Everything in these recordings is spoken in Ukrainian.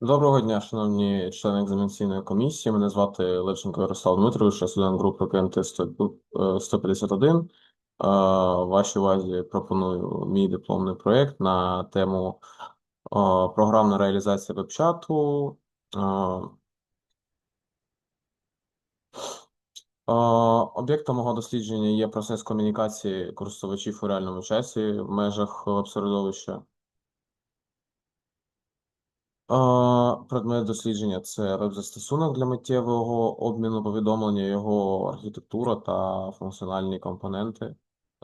Доброго дня, шановні члени екзаменаційної комісії. Мене звати Левченко Ярослав Дмитрович, студент групи КМТ 151. Е, Вашій увазі пропоную мій дипломний проєкт на тему е, програмна реалізація веб-чату. Е, е, Об'єктом мого дослідження є процес комунікації користувачів у реальному часі в межах веб-середовища. А, Предмет дослідження це веб-застосунок для миттєвого обміну повідомлення, його архітектура та функціональні компоненти.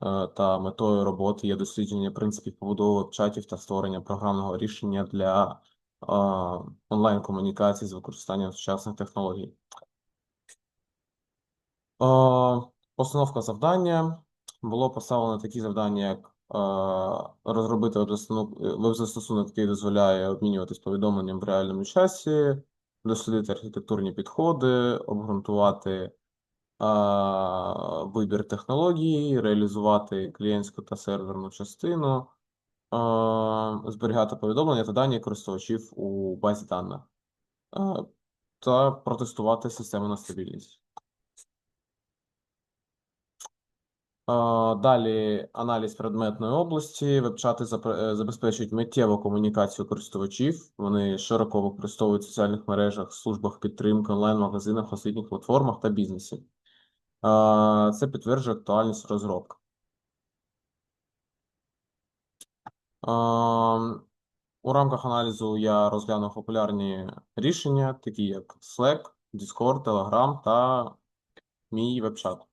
Е, Та метою роботи є дослідження принципів побудови веб-чатів та створення програмного рішення для а, онлайн-комунікації з використанням сучасних технологій. А, Постановка завдання. Було поставлено такі завдання, як е, розробити веб-застосунок, веб-застосунок, який дозволяє обмінюватись повідомленням в реальному часі, дослідити архітектурні підходи, обґрунтувати е, вибір технології, реалізувати клієнтську та серверну частину, е, зберігати повідомлення та дані користувачів у базі даних е, та протестувати систему на стабільність. Далі аналіз предметної області. Веб-чати е, забезпечують миттєву комунікацію користувачів. Вони широко використовують в соціальних мережах, службах підтримки, онлайн-магазинах, освітніх платформах та бізнесі. Це підтверджує актуальність розробки. У рамках аналізу я розглянув популярні рішення, такі як Slack, Discord, Telegram та мій веб-чат.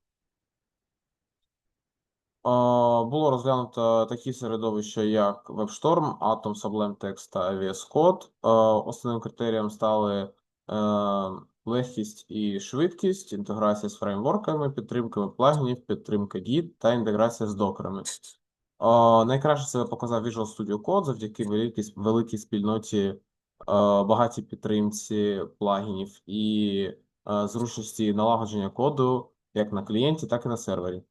Було розглянуто такі середовища, як WebStorm, Atom, Sublime Text та VS Code. Основним критерієм стали е, легкість і швидкість, інтеграція з фреймворками, підтримками плагінів, підтримка Git та інтеграція з докерами. Найкраще себе показав Visual Studio Code завдяки великій, великій спільноті, е, багатій підтримці плагінів і е, зручності налагодження коду як на клієнті, так і на сервері.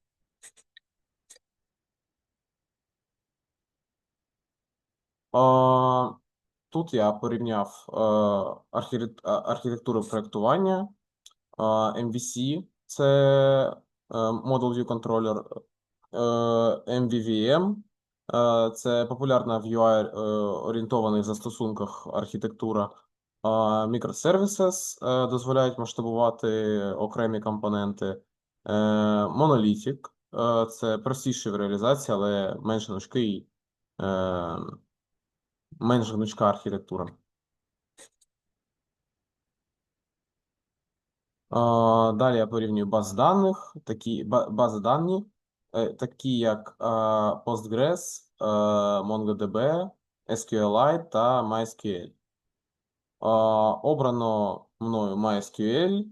Тут я порівняв е, а- архітектуру проєктування. MVC – це е, Model View Controller, е, MVVM е, – це популярна в UI-орієнтованих застосунках архітектура. Microservices е, дозволяють масштабувати окремі компоненти. Е, Monolithic е, – це простіший в реалізації, але менш е, менш гнучка архітектура. Далі я порівнюю бази даних, такі бази дані, е, такі як Postgres, е, MongoDB, SQLite та MySQL. Обрано мною MySQL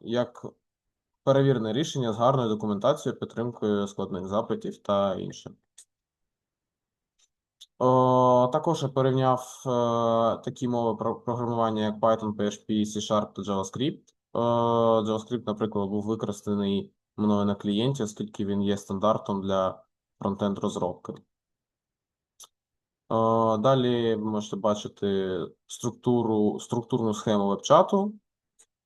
як перевірене рішення з гарною документацією, підтримкою складних запитів та інше. О, також я порівняв е, такі мови про програмування, як Python, PHP, C-Sharp та JavaScript. Е, JavaScript, наприклад, був використаний мною на клієнті, оскільки він є стандартом для фронтенд розробки. Е, далі ви можете бачити структуру, структурну схему веб-чату,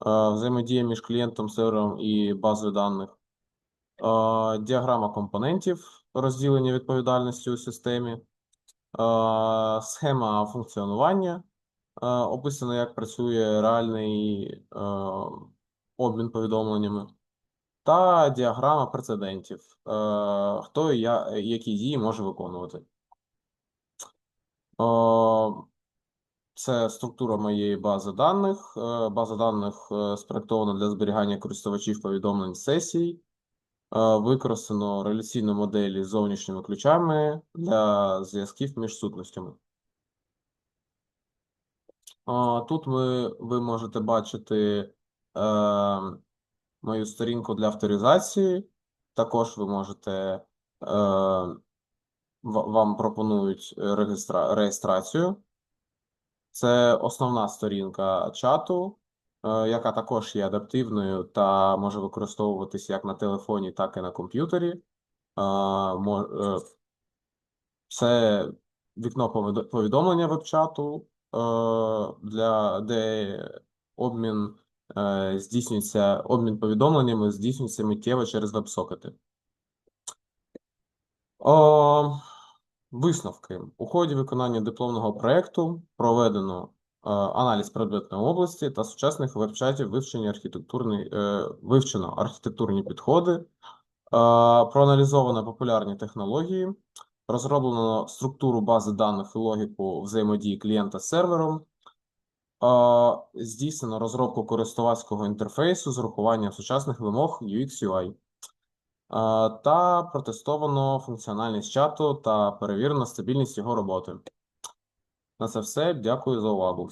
е, взаємодія між клієнтом, сервером і базою даних, е, діаграма компонентів, розділення відповідальності у системі. Е, Схема функціонування. Е, Описано, як працює реальний е, обмін повідомленнями. Та діаграма прецедентів. Хто і які дії може виконувати. Це структура моєї бази даних. База даних спроектована для зберігання користувачів повідомлень сесій. Е, Використано реляційну модель з зовнішніми ключами для зв'язків між сутностями. Тут ми, ви можете бачити е, мою сторінку для авторизації. Також ви можете, е, вам пропонують е, реєстра, реєстрацію. Це основна сторінка чату, е, яка також є адаптивною та може використовуватись як на телефоні, так і на комп'ютері. Е, е, Це вікно повідомлення веб-чату, для де обмін е, здійснюється, обмін повідомленнями здійснюється миттєво через веб-сокети. Висновки. У ході виконання дипломного проєкту проведено е, аналіз предметної області та сучасних веб-чатів вивчення архітектурної, е, вивчено архітектурні підходи, е, проаналізовано популярні технології, розроблено структуру бази даних і логіку взаємодії клієнта з сервером, е, здійснено розробку користувацького інтерфейсу з урахуванням сучасних вимог UX UI. Та протестовано функціональність чату та перевірено стабільність його роботи. На це все. Дякую за увагу.